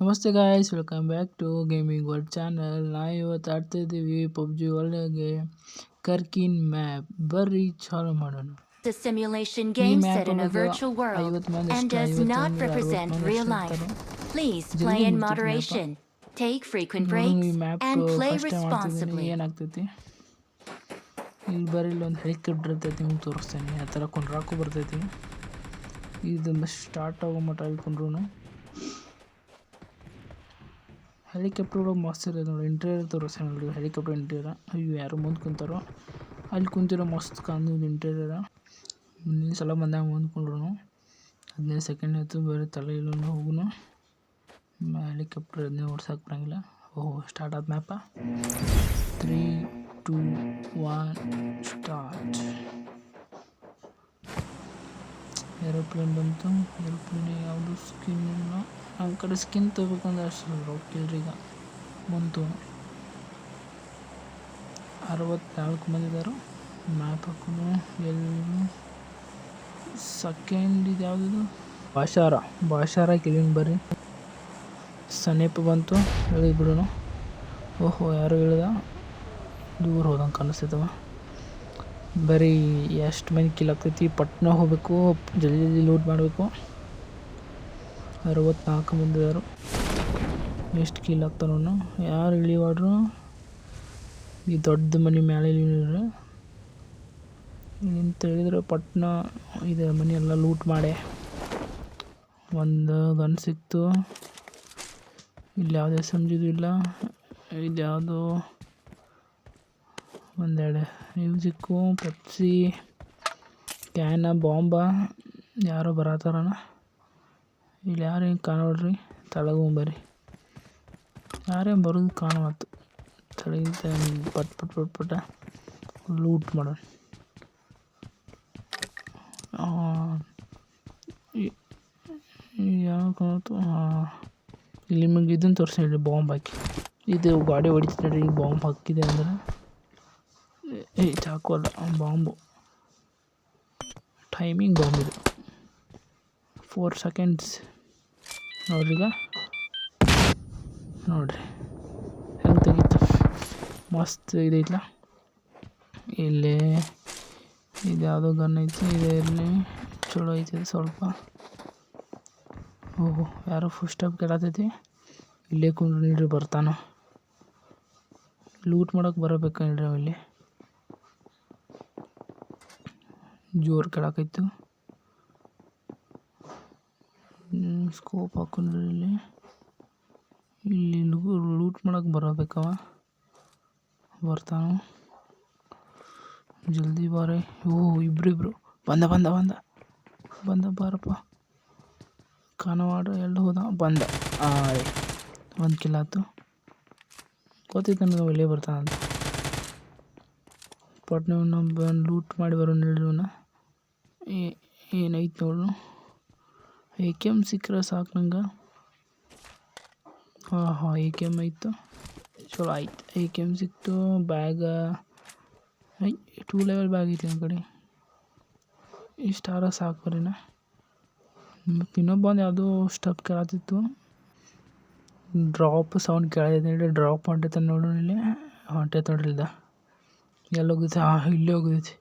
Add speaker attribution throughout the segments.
Speaker 1: ನಮಸ್ತೆ guys welcome back to gaming world channel ನಾವು ಇವತ್ತು ಆಡ್ತಾ ಇದ್ದೀವಿ ಪಬ್ಜಿ ಒಳಗೆ ಕರ್ಕಿನ್ ಮ್ಯಾಪ್ ಬರ್ರಿ ಚಾಲು ಮಾಡೋಣ
Speaker 2: a simulation
Speaker 1: ಈ
Speaker 2: game
Speaker 1: map
Speaker 2: set in a
Speaker 1: ಒಳಗೆ
Speaker 2: virtual world
Speaker 1: ಐವತ್ತು ಮಂದಿ
Speaker 2: and
Speaker 1: ಇಷ್ಟ,
Speaker 2: does
Speaker 1: ಐವತ್ತು
Speaker 2: not
Speaker 1: ಮಂದಿ,
Speaker 2: represent
Speaker 1: ಅರವತ್ತು ಮಂದಿ
Speaker 2: real
Speaker 1: ಅಷ್ಟೇ
Speaker 2: life.
Speaker 1: ಇರ್ತಾರೆ.
Speaker 2: Please
Speaker 1: ಜಲ್ದಿ
Speaker 2: play in
Speaker 1: ಮುಗ್ದೈತಿ ಮ್ಯಾಪ.
Speaker 2: moderation, take frequent
Speaker 1: ನೋಡು ಈ
Speaker 2: breaks,
Speaker 1: map
Speaker 2: and play
Speaker 1: first time ಮಾಡ್ತಿದ್ದೀನಿ
Speaker 2: responsibly.
Speaker 1: ಏನಾಗ್ತೈತಿ ಇಲ್ಲಿ ಬರೀ ಇಲ್ಲೊಂದು ಹೆಲಿಕಾಪ್ಟರ್ ಇರ್ತೈತಿ ನಿಮ್ಗೆ ತೋರಿಸ್ತೇನೆ ಆ ಥರ ಕುಂಡ್ರಾಕು ಬರ್ತೈತಿ ಇದು ಸ್ಟಾರ್ಟ್ ಆಗೋ ಮಟ್ಟ ಇಲ್ಲಿ ಕುಂಡ್ರು ಹೆಲಿಕಾಪ್ಟರ್ ಮಸ್ತ್ ಇದೆ ನೋಡಿ ಇಂಟೀರಿಯರ್ ತೋರಿಸ್ತೇನೆ ನೋಡಿ ಹೆಲಿಕಾಪ್ಟರ್ ಇಂಟೀರಿಯರ್ ಅಯ್ಯೋ, ಯಾರು ಮುಂದೆ ಕುಂತಾರೋ. ಅಲ್ಲಿ ಕುಂತಿರೋ ಮಸ್ತ್ ಕಾನೂನು ಇಂಟೀರಿಯರ ಮುಂದಿನ ಸಲ ಬಂದಾಗ ಮುಂದೆ ಹದಿನೈದು ಸೆಕೆಂಡ್ ಆಯಿತು, ಬೇರೆ ತಲೆ ಇಲ್ಲ ಹೋಗುನು. ಹೆಲಿಕಾಪ್ಟರ್ ಅದನ್ನೇ ಓಡ್ಸಕ್ಕೆ ಬರಂಗಿಲ್ಲ. ಓಹ್ ಸ್ಟಾರ್ಟ್ ಆದ map three two one start aeroplane ಬಂತು. ಏರೋಪ್ಲೇನ್ ಯಾವುದು ಸ್ಕಿನ್ ನಮ್ಮ ಕಡೆ ಸ್ಕಿನ್ ತೊಗೋಬೇಕಂದ್ರೆ ಅಷ್ಟು ಕೇಳ್ರಿ ಈಗ ಬಂತು ಅರವತ್ನಾಲ್ಕು ಮಂದಿ ಇದ್ದಾರೆ ಮ್ಯಾಪ್ ಹಾಕೊಂಡು ಎಲ್ಲಿ ಸೆಕೆಂಡ್ ಇದು ಯಾವುದಿದು ಭಾಷಾರ ಭಾಷಾರ ಇಲ್ಲಿಂದ ಬರ್ರಿ ಸಮೀಪ ಬಂತು ಹೇಳಿ ಬಿಡೋಣ ಓಹೋ ಯಾರು ಹೇಳ್ದ ದೂರ ಹೋದಂಗೆ ಕಾಣಿಸ್ತೈತವ ಬರೀ ಎಷ್ಟು ಮಂದಿ ಕಿಲ್ ಆಗ್ತೈತಿ ಪಟ್ನ ಹೋಗಬೇಕು ಜಲ್ದಿ ಜಲ್ದಿ ಲೂಟ್ ಮಾಡಬೇಕು ಅರವತ್ನಾಲ್ಕು ಮಂದಿ ಇದ್ದಾರೆ ಎಷ್ಟು ಕೀಲ್ ಆಗ್ತಾನವನು ಯಾರು ಇಳಿವಾಡ್ರು ಈ ದೊಡ್ಡ ಮನೆ ಮೇಲೆ ಇಳಿದ್ರೆ ನಿಂತು ಹೇಳಿದ್ರೆ ಪಟ್ನ ಇದು, ಮನೆಯೆಲ್ಲ ಲೂಟ್ ಮಾಡಿ. ಒಂದು ಗನ್ ಸಿಕ್ತು. ಇಲ್ಲಿ ಯಾವುದೇ ಸಂಜಿದು ಇಲ್ಲ. ಇದು ಯಾವುದು ಒಂದೆರಡು ಮ್ಯೂಸಿಕ್ಕು ಪೆಪ್ಸಿ ಕ್ಯಾನ ಬಾಂಬ ಯಾರೋ ಬರತ್ತಾರಣ ಇಲ್ಲಿ ಯಾರು ಹಿಂಗೆ ಕಾಣೋಡ್ರಿ ತಳಗೊಂಬರ್ರಿ ಯಾರೇನು ಬರೋದು ಕಾಣವತ್ತು ತಳಗಿಂತ ಪಟ್ ಪಟ್ ಪಟ್, ಪಟ. ಲೂಟ್ ಮಾಡೋಣ ಕಾಣತ್ತು ಹಾಂ ಇಲ್ಲಿ ನಿಮಗೆ ಇದನ್ನು ತೋರಿಸಿ ಬಾಂಬ್ ಹಾಕಿ. ಇದು ಗಾಡಿ ಹೊಡಿತಾರೆ ಈಗ ಬಾಂಬ್ ಹಾಕಿದೆ ಅಂದ್ರೆ. ಏ ಚಾಕು ಅಲ್ಲ ಬಾಂಬು. ಟೈಮಿಂಗ್ ಬಾಂಬ್ ಇದು. ಫೋರ್ ಸೆಕೆಂಡ್ಸ್ ನೋಡ್ರಿ ನೋಡಿರಿ. ಹೆಂಗೆ ತೆಗಿತು? ಮಸ್ತ್ ಇದೈತಲ್ಲ ಇಲ್ಲಿ ಇದು ಯಾವುದೋ ಗನ್ ಐತಿ, ಇದೆ ಇರಲಿ ಚಲೋ ಐತಿ ಸ್ವಲ್ಪ. ಓಹೋ, ಯಾರೋ ಫುಲ್ ಸ್ಟೆಪ್ ಕೇಳತೈತಿ ಇಲ್ಲೇ ಕುಂಡ್ರು ನೀಡ್ರಿ ಬರ್ತಾನ. ಲೂಟ್ ಮಾಡೋಕೆ ಬರಬೇಕು ನೀಡ್ರಿ ಇಲ್ಲಿ. ಜೋರು ಕೆಳಕೈತು ಸ್ಕೋಪ್ ಹಾಕೊಂಡ್ರಿ ಇಲ್ಲಿ. ಇಲ್ಲಿ ಲೂಟ್ ಮಾಡೋಕೆ ಬರಬೇಕವ ಬರ್ತಾನು? ಜಲ್ದಿ ಬಾರೆ. ಓ ಇಬ್ರು ಇಬ್ರು ಬಂದ ಬಂದ ಬಂದ. ಬಂದ, ಬಾರಪ್ಪ. ಕಾನವಾಡ ಎಲ್ಲಿ ಹೋದ, ಬಂದ. ಆಯ್, ಒಂದು ಕಿಲ ಆಯ್ತು. ಗೊತ್ತಿತ್ತು ನನಗೆ ಒಳ್ಳೆ ಬರ್ತಾನಂತ. ಪಟ್ನೆ ನಮ್ಮ ಲೂಟ್ ಮಾಡಿ ಬರೋಣ ಹೇಳಿವನ ಏನೈತೆ ನೋಡು ಎ ಕೆ ಎಂ ಸಿಕ್ಕರೆ ಸಾಕು ನಂಗೆ? ಹಾಂ ಹಾಂ ಎ ಕೆ ಎಂ ಐತು ಚಲೋ ಆಯ್ತು. ಎ ಕೆ ಎಂ ಸಿಕ್ತು? Bag. I two level bag ಐತಿ ನನ್ನ ಕಡೆ. ಇಷ್ಟಾರ ಸಾಕು ಬರೀನ ಮತ್ತು ಇನ್ನೊಬ್ಬಂದು ಯಾವುದೋ ಸ್ಟಪ್ ಕೇಳತ್ತಿತ್ತು ಡ್ರಾಪ್ ಸೌಂಡ್ ನೋಡಿ ಡ್ರಾಪ್ ಹೊಂಟೈತೆ ನೋಡು ಇಲ್ಲಿ. ಹೊಂಟೈತೆ ನೋಡ್ರಿ ಎಲ್ಲಿ ಹೋಗುತ್ತೆ? ಹಾಂ ಇಲ್ಲೇ ಹೋಗೈತಿ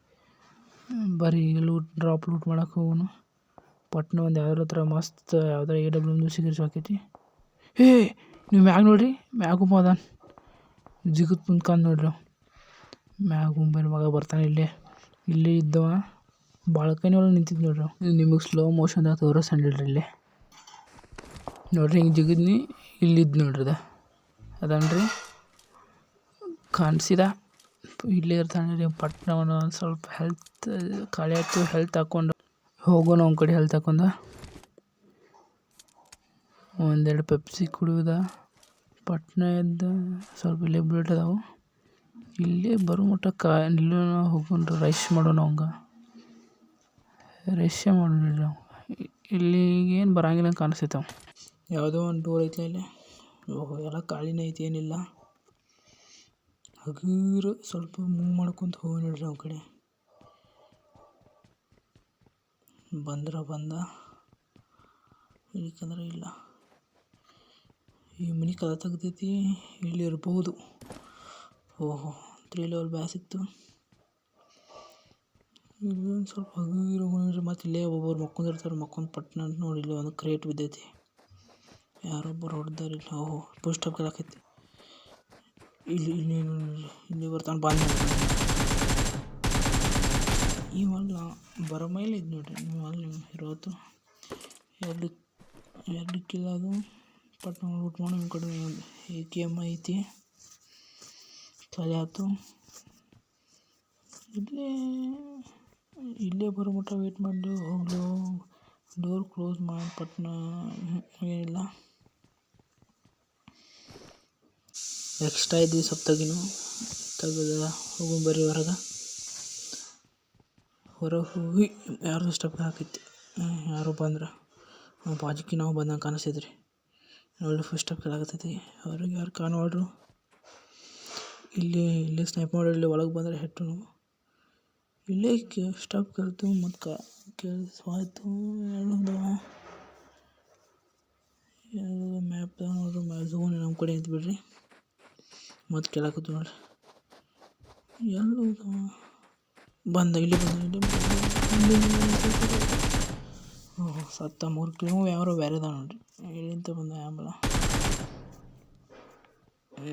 Speaker 1: ಬರೀ ಲೂಟ್ ಡ್ರಾಪ್ ಲೂಟ್ ಮಾಡಕ್ಕೆ ಹೋಗೋನು. ಪಟ್ನ ಒಂದು ಯಾವ್ದಾರ ಹತ್ರ ಮಸ್ತ್ ಯಾವ್ದಾರ ಎ ಡಬ್ಲ್ಯೂ ಎಮ್ದು ಸಿಗರ್ಸ್ ಹಾಕೈತಿ ಹೇ ನೀವು ಮ್ಯಾಗ ನೋಡ್ರಿ, ಮ್ಯಾಗ ಅದಾನ ಜಿಗತ್ ಮುಂದ್ಕಂದು ನೋಡ್ರಿ ಮ್ಯಾಗ ಮಗ ಬರ್ತಾನೆ ಇಲ್ಲೇ. ಇಲ್ಲೇ ಇದ್ದವ. ಬಾಳ್ಕನಿ ಒಳಗೆ ನಿಂತಿದ್ದು ನೋಡ್ರಿ. ನಿಮಗೆ ಸ್ಲೋ ಮೋಷನ್ದಾಗ ತೋರಿಸಂಡಿಲ್ರಿ ಇಲ್ಲಿ. ನೋಡ್ರಿ ಹಿಂಗೆ ಜಿಗಿದ್ನಿ ಇಲ್ಲಿದ್ದು ನೋಡ್ರಿ ಅದ. ಅದನ್ರಿ ಕಾಣಿಸಿದ. ಇಲ್ಲೇ ಇರ್ತಾನೆ ರೀ ಪಟ್ನವನ ಒಂದು ಸ್ವಲ್ಪ ಹೆಲ್ತ್ ಖಾಲಿ ಹೆಲ್ತ್ ಹಾಕ್ಕೊಂಡು ಹೋಗೋಣ ಒಂದು ಕಡೆ ಹಾಕೊಂಡ ಒಂದೆರಡು ಪೆಪ್ಸಿ ಕುಡಿಯೋದ. ಪಟ್ನ ಸ್ವಲ್ಪ ಇಲ್ಲೇ ಅದಾವು. ಇಲ್ಲೇ ಬರೋ ಮಟ್ಟ ಕಾ ನಿಲ್ಲೋಣ, ಹೋಗೋಣ ರಶ್ ಮಾಡೋಣ ಅವಂಗ. ರಶ್ಶೇ ಮಾಡೋಣ ನಾವು ಇಲ್ಲಿ ಏನು ಬರಂಗಿಲ್ಲ ಕಾಣಿಸ್ತೈತೆ ಯಾವುದೋ ಒಂದು ಟೂರ್ ಐತೆ ಇಲ್ಲಿ. ಓಹೋ, ಎಲ್ಲ ಖಾಲಿನೇ ಐತಿ, ಏನಿಲ್ಲ. ಹಗೀರು ಸ್ವಲ್ಪ ಮೂವ್ ಮಾಡ್ಕೊಂತ ಹೋಗಿ ನೋಡ್ರಿ ಅವ್ನ ಕಡೆ. ಬಂದ್ರೆ ಬಂದ. ಇಲ್ಲಿಕಂದ್ರೆ ಇಲ್ಲ. ಈ ಮನೆ ಕದ ತೆಗ್ದೈತಿ, ಇಲ್ಲಿ ಇರ್ಬೋದು ಓಹೋ ತ್ರೀ ಲೆವೆಲ್ ಬ್ಯಾ ಸಿಕ್ತು ಇಲ್ಲಿ ಒಂದು ಸ್ವಲ್ಪ ಹಗುರ ಮತ್ತು ಇಲ್ಲೇ ಒಬ್ಬೊಬ್ರು ಮಕ್ಕೊಂಡಿರ್ತಾರೆ ಮಕ್ಕೊಂದು ಪಟ್ನ ಅಂತ ನೋಡಿ ಇಲ್ಲಿ ಒಂದು ಕ್ರೇಟ್ ಬಿದ್ದೈತಿ. ಯಾರೊಬ್ಬರು ಹೊಡೆದಾರ ಇಲ್ಲ. ಓಹೋ ಪೋಸ್ಟ್ ಅಪ್ ಕಲಾಕೈತಿ ಇಲ್ಲಿ ಇಲ್ಲಿ ಇಲ್ಲಿ ಬರ್ತಾನೆ ಬಂದ್ ಇವಲ್ಲ ಬರೋ ಮೇಲೆ ಇದು ನೋಡಿರಿ ಅಲ್ಲಿ ಇರೋದು. ಎರಡು ಎರಡು ಕಿಲೋ ಅದು ಪಟ್ನ ಊಟ ಮಾಡಿ ನಿಮ್ಮ ಕಡೆ ಎ ಕೆ ಎಂ ಐತಿ. ಖಾಲಿ ಆಯ್ತು. ಇಲ್ಲೇ ಇಲ್ಲೇ ಬರೋ ಮಟ್ಟ ವೇಟ್ ಮಾಡಿ ಹೋಗ್ಲು ಡೋರ್ ಕ್ಲೋಸ್ ಮಾಡಿ ಪಟ್ನ ಏನಿಲ್ಲ. ಎಕ್ಸ್ಟ್ರಾ ಇದ್ದೀವಿ ಸ್ವಲ್ಪ ತೆಗಿನು ತೆಗೆದ ಹೋಗು ಬರ್ರಿ ಹೊರಗೆ. ಹೊರಗೆ ಹೋಗಿ ಯಾರದೋ ಸ್ಟೆಪ್ ಹಾಕೈತಿ ಯಾರೋ ಬಂದ್ರೆ. ಬಾಜುಕಿ ನಾವು ಬಂದಂಗೆ ಕಾಣಿಸ್ತೈತ್ರಿ ಒಳ್ಳೆ ಫಸ್ಟ್ ಸ್ಟೆಪ್ ಕೇಳಾಕತ್ತೈತಿ ಹೊರಗೆ ಯಾರು ಕಾಣವಲ್ರು? ಇಲ್ಲಿ ಇಲ್ಲಿ ಸ್ನೈಪ್ ಮಾಡಿ, ಇಲ್ಲಿ ಒಳಗೆ ಬಂದರೆ ಹೆಟ್ಟು ಇಲ್ಲೇ ಕೆ ಸ್ಟೆಪ್ ಕೇಳ್ತು, ಮತ್ತು ಕಾ, ಕೇಳಿಸ್ವಾಯ್ತು. ಎರಡು ಮ್ಯಾಪ್ ನೋಡ್ರಿ ಝೋನ್ ನಮ್ಮ ಕಡೆ ಅಂತ ಬಿಡ್ರಿ ಮತ್ತು ಕೇಳಾಕತ್ತು ನೋಡ್ರಿ. ಎಲ್ಲ ಬಂದ, ಇಲ್ಲಿ ಬಂದ ಇಲ್ಲಿ ಬಂದ ಸತ್ತ ಮೂರು ಕಿಲೋ ಯಾರೋ ಬೇರೆ ಅದಾವ ನೋಡ್ರಿ. ಇಲ್ಲಿಂದ ಬಂದ ಆಂಬಲ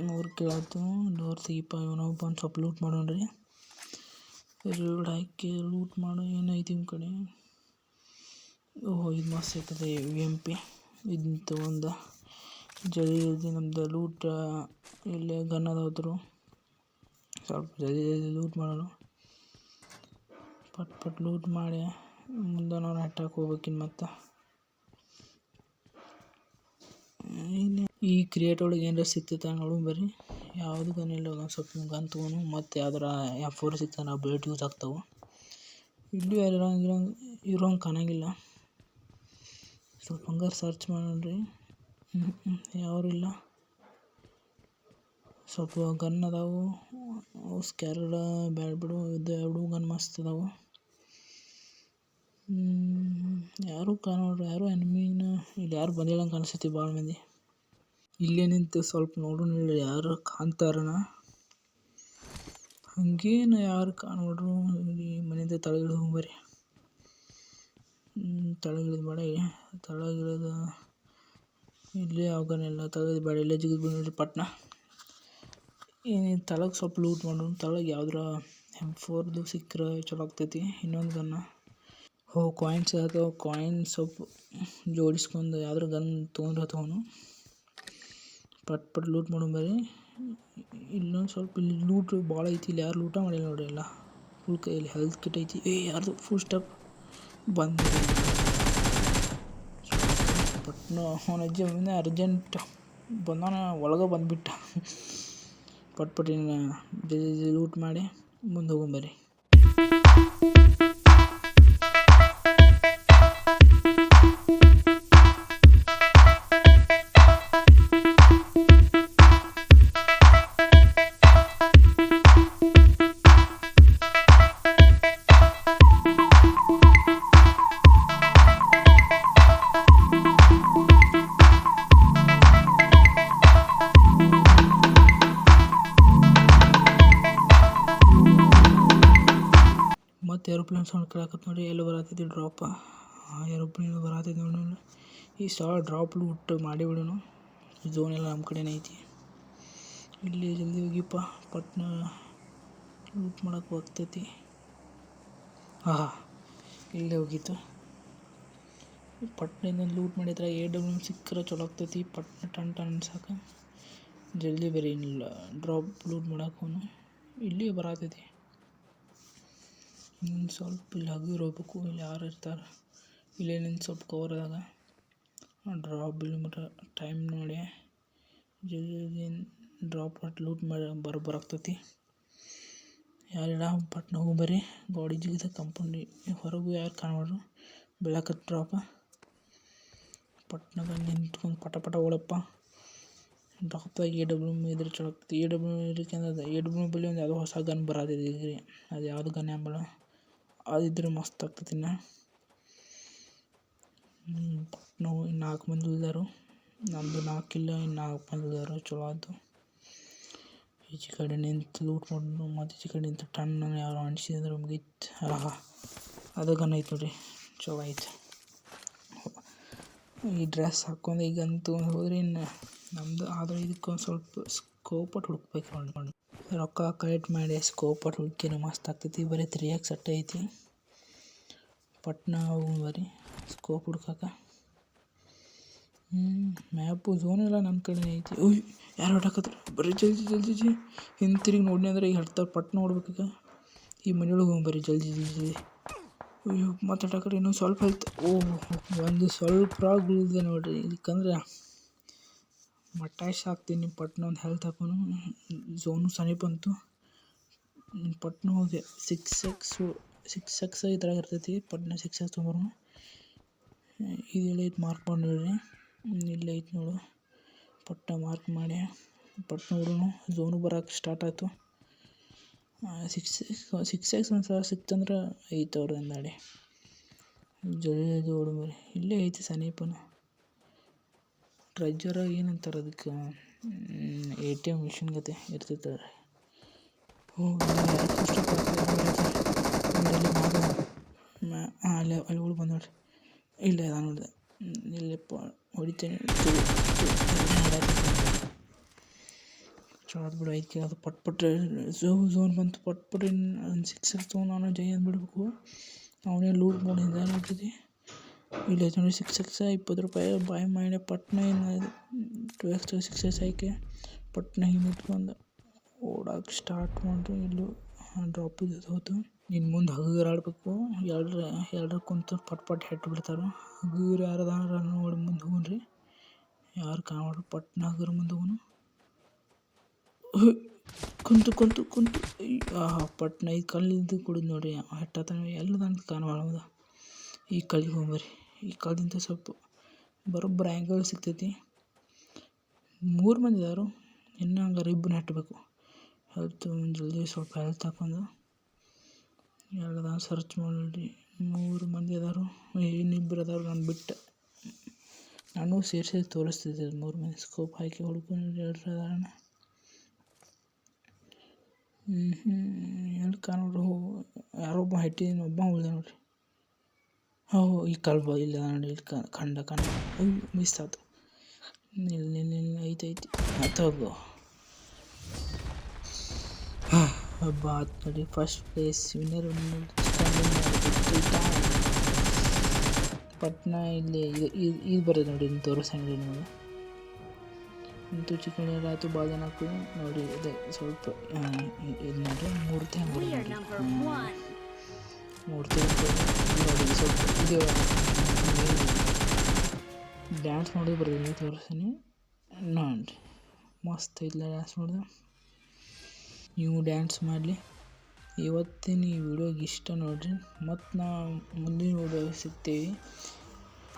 Speaker 1: ಮೂರು ಕಿಲೋ ಆಯ್ತು. ಡೋರ್ ಸಿಗಿಪ್ಪ ಇವನೋ ಬಂದು ಸ್ವಲ್ಪ ಲೂಟ್ ಮಾಡೋಣ್ರಿ ರೂಡ್ ಹಾಕಿ ಲೂಟ್ ಮಾಡೋ. ಏನೈತಿ ನಿಮ್ಮ ಕಡೆ? ಓಹೋ, ಇದು ಮಸ್ತ್ ಐತದೆ ವಿ ಎಂ ಪಿ ಇದನ್ನ ತೊಗೊಂಡು ಜಲ್ದಿ ಜಲ್ದಿ ನಮ್ದು ಲೂಟ್ ಇಲ್ಲೇ ಗನ್ ಹೋದ್ರು ಸ್ವಲ್ಪ ಜಲ್ದಿ ಜಲ್ದಿ ಲೂಟ್ ಮಾಡೋಣ. ಪಟ್ ಪಟ್ ಲೂಟ್ ಮಾಡಿ ಮುಂದೆ ನಾವು ಅಟ್ಯಾಕ್ ಹೋಗ್ಬೇಕಿನ್ ಮತ್ತು. ಈ ಕ್ರಿಯೇಟ್ ಒಳಗೆ ಏನಾರ ಸಿಕ್ತೈತೆ ನೋಡು ಬರ್ರಿ ಯಾವುದು ಗನ್ ಇಲ್ಲ, ಒಂದು ಸ್ವಲ್ಪ ಗನ್ ತೊಗೊಂಡು ಮತ್ತು ಯಾವ್ದಾರ ಎಫ್ ಫೋರ್ ಸಿಕ್ತ ನಾವು ಬೇಟ್ ಯೂಸ್ ಆಗ್ತಾವೆ. ಇಲ್ಲೂ ಯಾರು ಇರೋಂಗಿಲ್ಲ ಇರೋಂಗೆ ಕಾಣಂಗಿಲ್ಲ. ಸ್ವಲ್ಪ ಹಂಗಾರೆ ಸರ್ಚ್ ಮಾಡೋಣ ರೀ ಹ್ಞೂ ಯಾರು ಇಲ್ಲ. ಸ್ವಲ್ಪ ಗನ್ ಅದಾವು. ಅವು ಸ್ಕ್ಯಾರಡ ಬ್ಯಾಡ್ ಬಿಡು, ಇದು ಎರಡು ಗನ್ ಮಸ್ತ್ ಅದಾವು. ಯಾರು ಕಾಣೋರು, ಯಾರು ಎನಿಮಿನ ಇಲ್ಲಿ ಯಾರು ಬಂದಿಲ್ಲ ಕಾಣಿಸ್ತೈತಿ ಭಾಳ ಮಂದಿ. ಇಲ್ಲೇ ನಿಂತು ಸ್ವಲ್ಪ ನೋಡು, ಇಲ್ಲಿ ಯಾರು ಕಾಣ್ತಾರನ. ಹಂಗೇನು ಯಾರು ಕಾಣೋಡ್ರು ಇಲ್ಲಿ ಮನೆಯಿಂದ ತಳಗಿಳಿದು ಹೋಗ್ಬರಿ ತಳಗಿಳಿದು ಬೇಡ ತಳಗಿಳಿದ, ಇಲ್ಲೇ ಅವಗನೆಲ್ಲ ತಳಗಿದ ಬೇಡ, ಇಲ್ಲೇ ಜಿಗಿದು ಬಂದ್ರಿ ಪಟ್ನ. ಏನು ತಳಗೆ ಸ್ವಲ್ಪ ಲೂಟ್ ಮಾಡೋಣ ತಳಗೆ ಯಾವ್ದಾರ ಎಂ ಫೋರ್ದು ಸಿಕ್ಕರೆ ಚಲೋ ಆಗ್ತೈತಿ ಇನ್ನೊಂದು ಗನ್ನ ಹೋ ಕಾಯಿನ್ಸ್ ಅಥವಾ ಕಾಯಿನ್ ಸ್ವಲ್ಪ ಜೋಡಿಸ್ಕೊಂಡು ಯಾವ್ದಾರ ಗನ್ ತೊಗೊಂಡ್ರೆ ತೊಗೊಂಡು ಪಟ್ ಪಟ್ ಲೂಟ್ ಮಾಡೋಣ ಬರ್ರಿ ಇಲ್ಲೊಂದು ಸ್ವಲ್ಪ ಇಲ್ಲಿ ಲೂಟ್ ಭಾಳ ಐತಿ, ಇಲ್ಲಿ ಯಾರು ಲೂಟ ಮಾಡಿಲ್ಲ ನೋಡ್ರಿ ಎಲ್ಲ. ಫುಲ್ ಕೈಯಲ್ಲಿ ಹೆಲ್ತ್ ಕಿಟ್ ಐತಿ. ಏ, ಯಾರ್ದು? ಫುಲ್ ಸ್ಟೆಪ್ ಬಂದು. ಪಟ್ನ ಅವನ ಅಜ್ಜಿ ಅರ್ಜೆಂಟ್ ಬಂದಾನ, ಒಳಗೆ ಬಂದುಬಿಟ್ಟ. ಪಟ್ ಲೂಟ್ ಮಾಡಿ ಮುಂದೆ ಹೋಗೊಂಬರ್ರಿ ಏರೋಪ್ಲೇನ್ ಸೌಂಡ್ ಕೇಳಾಕತ್ ನೋಡಿ, ಎಲ್ಲೋ ಬರತೈತಿ ಡ್ರಾಪ ಏರೋಪ್ಲೇನ್ ಬರತೈತಿ ನೋಡಿ. ಈ ಸಲ ಡ್ರಾಪ್ ಲೂಟ್ ಮಾಡಿ ಬಿಡೋಣ ಝೋನ್ ಎಲ್ಲ ನಮ್ಮ ಕಡೆನೇ ಐತಿ. ಇಲ್ಲಿ ಜಲ್ದಿ ಹೋಗಿಪ್ಪ. ಪಟ್ನ ಲೂಟ್ ಮಾಡಕ್ಕೆ ಹೋಗ್ತೈತಿ. ಹಾಂ ಇಲ್ಲೇ ಹೋಗಿತ್ತು. ಪಟ್ನಿಂದ ಲೂಟ್ ಮಾಡಿದ್ರೆ ಎ ಡಬ್ಲ್ಯೂ ಸಿಕ್ಕರೆ ಚಲೋ ಆಗ್ತೈತಿ. ಪಟ್ನ ಟನ್ ಟನ್ ಅನ್ಸಕ್ಕೆ ಜಲ್ದಿ ಬರೀ ಇಲ್ಲ. ಡ್ರಾಪ್ ಲೂಟ್ ಮಾಡಕ್ಕೂ ಇಲ್ಲಿ ಬರತೈತಿ ಇನ್ನು ಸ್ವಲ್ಪ ಇಲ್ಲಿ ಹಗುರ ಹೋಗ್ಬೇಕು ಇಲ್ಲಿ ಯಾರು ಇರ್ತಾರೆ. ಇಲ್ಲೇ ನಿಂತು ಸ್ವಲ್ಪ ಕವರ್ದಾಗ ಡ್ರಾಪ್ ಬಿಲ್ ಮಟ್ಟ ಟೈಮ್ ನೋಡಿ. ಜಲ್ದಿ ಜಲ್ದಿ ಡ್ರಾಪ್ ಪಟ್ ಲೂಟ್ ಮಾಡಿ ಬರ ಬರಾಗ್ತತಿ ಯಾರಿಡ ಪಟ್ನ ಹೋಗಿ ಬರ್ರಿ. ಗಾಡಿ ಜಿಗಿದ ಕಂಪೌಂಡಿ ಹೊರಗೂ ಯಾರು ಕಾಣಬಾರ್ದು. ಬೆಳಕತ್ ಡ್ರಾಪ ಪಟ್ನಾಗ ನಿಂತ್ಕೊಂಡು ಪಟ ಪಟ ಓಡಪ್ಪ. ಡ್ರಾಪ್ದಾಗ ಎ ಡಬ್ಲ್ಯೂ ಇದ್ರೆ ಚಲೋ ಆಗ್ತದೆ ಎ ಡಬ್ಲ್ಯೂ ಇರ್ಕಂದ್ರೆ ಎ ಡಬ್ಲ್ಯೂ ಬಳಿ ಒಂದು ಯಾವುದೋ ಹೊಸ ಗನ್ ಬರೋದಿದೆ ಅದು ಯಾವುದು ಗನ್ ಎಂಬಲ್ಲ ಅದಿದ್ರೆ ಮಸ್ತ್ ಆಗ್ತದೆ ಇನ್ನು. ನಾವು ನಾಲ್ಕು ಮಂದಿ ಉಳಿದಾರು. ನಮ್ಮದು ನಾಲ್ಕು ಇಲ್ಲ, ಇನ್ನು ನಾಲ್ಕು ಮಂದಿ ಉಳಿದಾರು. ಚಲೋ ಆಯ್ತು. ಈಚೆ ಕಡೆ ನಿಂತು ಲೂಟ್ ಮಾಡಿದ್ರು ಮತ್ತು ಈಚೆ ಕಡೆ ನಿಂತು ಟನ್ ಯಾರು ಅಣಿಸಿದ್ರೆ ಮುಗೀತು. ಅಲ್ಲ ಅದು ಗನ್ ನೋಡ್ರಿ. ಚಲೋ ಐತೆ ಈ ಡ್ರೆಸ್ ಹಾಕ್ಕೊಂಡು ಈಗಂತೂ ಹೋದ್ರೆ ಇನ್ನು ನಮ್ಮದು ಆದರೆ ಇದಕ್ಕೊಂದು ಸ್ವಲ್ಪ ಸ್ಕೋಪಟ್ ಹುಡುಕ್ಬೇಕು ನೋಡಿ ರೊಕ್ಕ ಕಲೆಕ್ಟ್ ಮಾಡಿ ಸ್ಕೋಪಟ್ ಹುಡುಕಿದ್ರೆ ಮಸ್ತ್ ಆಗ್ತೈತಿ. ಬರೀ ತ್ರೀ ಎಕ್ಸ್ ಅಟ್ಟೆ ಐತಿ. ಪಟ್ನಾ ಹೋಗು ಬರೀ ಸ್ಕೋಪ್ ಹುಡ್ಕಕ್ಕೆ ಹ್ಞೂ ಮ್ಯಾಪು ಝೋನ್ ಎಲ್ಲ ನನ್ನ ಕಡೆ ಐತಿ. ಓಯ್, ಯಾರು ಹೊಡಕತ್ರ ಬರೀ ಜಲ್ದಿ ಜಲ್ದಿ ಜಲ್ದಿ ಹಿಂತಿರುಗಿ ನೋಡಿ ಅಂದ್ರೆ ಈಗ ಹಡ್ತಾರೆ ಪಟ್ ನೋಡ್ಬೇಕೀಗ ಈ ಮನೆಯೊಳಗೆ ಹೋಗಿ ಬರ್ರಿ ಜಲ್ದಿ ಜಲ್ದಿ ಜಲ್ದಿ. ಅಯ್ಯೋ, ಮತ್ತೆ ಕಡೆ ಇನ್ನೂ ಸ್ವಲ್ಪ ಹೆಲ್ತ್ ಓ ಒಂದು ಸ್ವಲ್ಪ ಉಳಿದಿದೆ ನೋಡ್ರಿ. ಇದಕ್ಕಂದ್ರೆ ಮಟಾಶ್ ಹಾಕ್ತೀನಿ ಪಟ್ನ ಒಂದು ಹೆಲ್ತ್ ಹಾಕೋನು. ಝೋನು ಸಮೀಪ ಬಂತು. ಪಟ್ನ ಹೋದೆ ಸಿಕ್ಸ್ ಎಕ್ಸ್ ಸಿಕ್ಸ್ ಎಕ್ಸ್ ಇದ್ರಾಗ ಇರ್ತೈತಿ. ಪಟ್ನ ಸಿಕ್ಸ್ ಎಕ್ಸ್ ತೊಗೊಂಬರು ಇದು ಐತೆ ಮಾರ್ಕ್ ಮಾಡಿ ನೋಡ್ರಿ. ಇಲ್ಲ ಐತೆ ನೋಡು. ಪಟ್ಟ ಮಾರ್ಕ್ ಮಾಡಿ ಪಟ್ನ ನೋಡೋಣ ಝೋನು ಬರೋಕೆ ಸ್ಟಾರ್ಟ್ ಆಯಿತು. ಸಿಕ್ಸ್ ಸಿಕ್ಸ್ ಎಕ್ಸ್ ಒಂದು ಸಲ ಸಿಕ್ತಂದ್ರೆ ಐತೆ ಅವ್ರದ್ದು ಅಂದಾಡಿ ಜಲ್ದಿ ಓಡು ಇಲ್ಲೇ ಐತಿ ಸಮೀಪನ ಟ್ರೆಜರ ಏನಂತಾರೆ ಅದಕ್ಕೆ? ಎ ಟಿ ಎಂ ಮಿಷಿನ್ ಗತೆ ಇರ್ತೈತೆ ಅಲ್ಲಿ ಅಲ್ಲಿ ಹುಡುಗ ಬಂದ ನೋಡ್ರಿ. ಇಲ್ಲೇ ನಾನು ನೋಡಿದೆ ಇಲ್ಲಪ್ಪ ಹೊಡಿತೇನೆ. ಚಲೋ ಬಿಡು ಐತಿ ಅದು ಪಟ್ ಪಟ್ ಝೋ ಝೋನ್ ಬಂತು ಪಟ್ ಪಟ್ ಒಂದು ಸಿಕ್ಸ್ ಎಕ್ಸ್ ತೊಗೊಂಡು ನಾನು ಜೈ ಅಂದ್ಬಿಡ್ಬೇಕು. ಅವನೇ ಲೂಟ್ ಮಾಡಿ ಹಿಂದೆ ಇಲ್ಲ ನೋಡಿ ಸಿಕ್ಸ್ ಎಕ್ಸ್ ಇಪ್ಪತ್ತು ರೂಪಾಯಿ. ಬಾಯ್ ಮಾಡಿ ಪಟ್ನ ಏನು ಟು ಎಕ್ಸ್ ಸಿಕ್ಸ್ ಎಕ್ಸ್ ಆಯ್ಕೆ. ಪಟ್ನ ಹಿಂಗೆ ಇಟ್ಕೊಂಡು ಓಡಾಕೆ ಸ್ಟಾರ್ಟ್ ಮಾಡಿರಿ. ಇಲ್ಲೂ ಡ್ರಾಪ್ ಇದು ಹೋತು. ಇನ್ನು ಮುಂದೆ ಹಗುರ ಆಡಬೇಕು. ಎರಡರ ಎರಡರ ಕುಂತು ಪಟ್ ಪಟ್ ಹೆಟ್ಟು ಬಿಡ್ತಾರೆ. ಹಗುರ ಯಾರದಾರ ನೋಡಿ ಮುಂದೆ ಹೋಗ್ರಿ. ಯಾರು ಕಾಣ ಪಟ್ನ ಹಗುರ ಮುಂದೆ ಹೋಗೋನು. ಕುಂತು ಕುಂತು ಕುಂತು. ಪಟ್ನ ಈ ಕಲ್ಲಿದ್ದು ಕುಡಿದು ನೋಡ್ರಿ. ಹೆಟ್ಟತನ ಎಲ್ಲದಂತ ಕಾಣಬಾರ್ದ ಈ ಕಲ್ಲಿಗೆ ಹೋಗ್ಬರ್ರಿ. ಈ ಕಾಲದಿಂದ ಸ್ವಲ್ಪ ಬರೋಬ್ಬರ ಆ್ಯಂಗಲ್ ಸಿಗ್ತೈತಿ. ಮೂರು ಮಂದಿ ಇದಾರು. ಇನ್ನೂ ಹಂಗೆ ರಿಬ್ಬನ್ ಹಟ್ಟಬೇಕು ಹೆಲ್ತ್ ಜಲ್ದಿ ಸ್ವಲ್ಪ ಹೆಲ್ತ್ ಹಾಕೊಂಡು. ಎಲ್ಲದ ಸರ್ಚ್ ಮಾಡಿ ಮೂರು ಮಂದಿ ಅದಾರು ಇನ್ನಿಬ್ಬರು ಅದಾರು ನಾನು ಬಿಟ್ಟು. ನಾನು ಸೇರಿಸಿ ತೋರಿಸ್ತಿದ್ದೆ ಮೂರು ಮಂದಿ ಸ್ಕೋಪ್ ಹಾಕಿ ಹುಡ್ಕೊಂಡು ಎರಡು ಅದಾರಣ ಹ್ಞೂ ಹ್ಞೂ ಎಲ್ಲಿ ಕಾಣೋರು ಯಾರೊಬ್ಬ ಹಟ್ಟಿನ ಒಬ್ಬ ಉಳ್ದ ನೋಡ್ರಿ. ಹೋ ಈ ಕಲ್ಬ ಇಲ್ಲ, ನೋಡಿ, ಇಲ್ಲಿ ಕಂಡ ಕಂಡ. ಅಯ್ಯೋ ಮಿಸ್ ಆಯ್ತು ನಿಲ್ ನಿಲ್ ಐತೆ, ಐತಿ. ಆತೋಗು ಹಬ್ಬ ಆತು ನೋಡಿ ಫಸ್ಟ್ ಪ್ಲೇಸ್ ವಿನ್ನರ್ ಪಟ್ನಾ ಇಲ್ಲಿ, ಇದು ಬರೋದು ನೋಡಿ, ಇನ್ನು ತೋರಿಸಂಗಿಲ್ಲ ನಿಮಗೆ. ಇಂತೂ ಚಿಕನ್ ಆಯಿತು ಭಾಳ ಜನ ನೋಡಿ, ಅದೇ ಸ್ವಲ್ಪ ಇದು ನೋಡಿ, ಮೂರ್ತಿ
Speaker 2: We
Speaker 1: ನೋಡಿ ಇದು ಡ್ಯಾನ್ಸ್ ನೋಡಿ ಬರ್ತೀನಿ ತೋರಿಸ್ತೀನಿ. ನೋಡ್ರಿ ಮಸ್ತ್ ಇಲ್ಲ ಡ್ಯಾನ್ಸ್ ನೋಡಿದೆ. ನೀವು ಡ್ಯಾನ್ಸ್ ಮಾಡಲಿ. ಇವತ್ತಿನ ಈ ವಿಡಿಯೋಗೆ ಇಷ್ಟ ನೋಡ್ರಿ. ಮತ್ತು ನಾ ಮುಂದಿನ ವಿಡಿಯೋ ಸಿಗ್ತೀವಿ.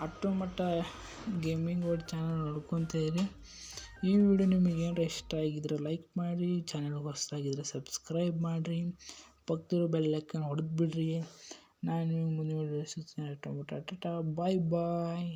Speaker 1: ಅಟ್ಟು ಮಟ್ಟ ಗೇಮಿಂಗ್ ವರ್ಡ್ ಚಾನಲ್ ನೋಡ್ಕೊತೀರಿ ಈ ವಿಡಿಯೋ ನಿಮಗೆ ಏನಾರ ಇಷ್ಟ ಆಗಿದ್ರೆ ಲೈಕ್ ಮಾಡಿ ಚಾನಲ್ಗೆ ಹೊಸದಾಗಿದ್ರೆ ಸಬ್ಸ್ಕ್ರೈಬ್ ಮಾಡಿರಿ. ಪಕ್ಕದಿರೋ ಬೆಲ್ಲೈಕನ್ ಹೊಡೆದು ಬಿಡ್ರಿ. ನಾನು ನಿಮಗೆ ಮುಂದಿನ ವಿಡಿಯೋ ಸಿಗ್ತೀನಿ. ಟೊಮೊಟೊ ಟಾಟಾ ಬಾಯ್ ಬಾಯ್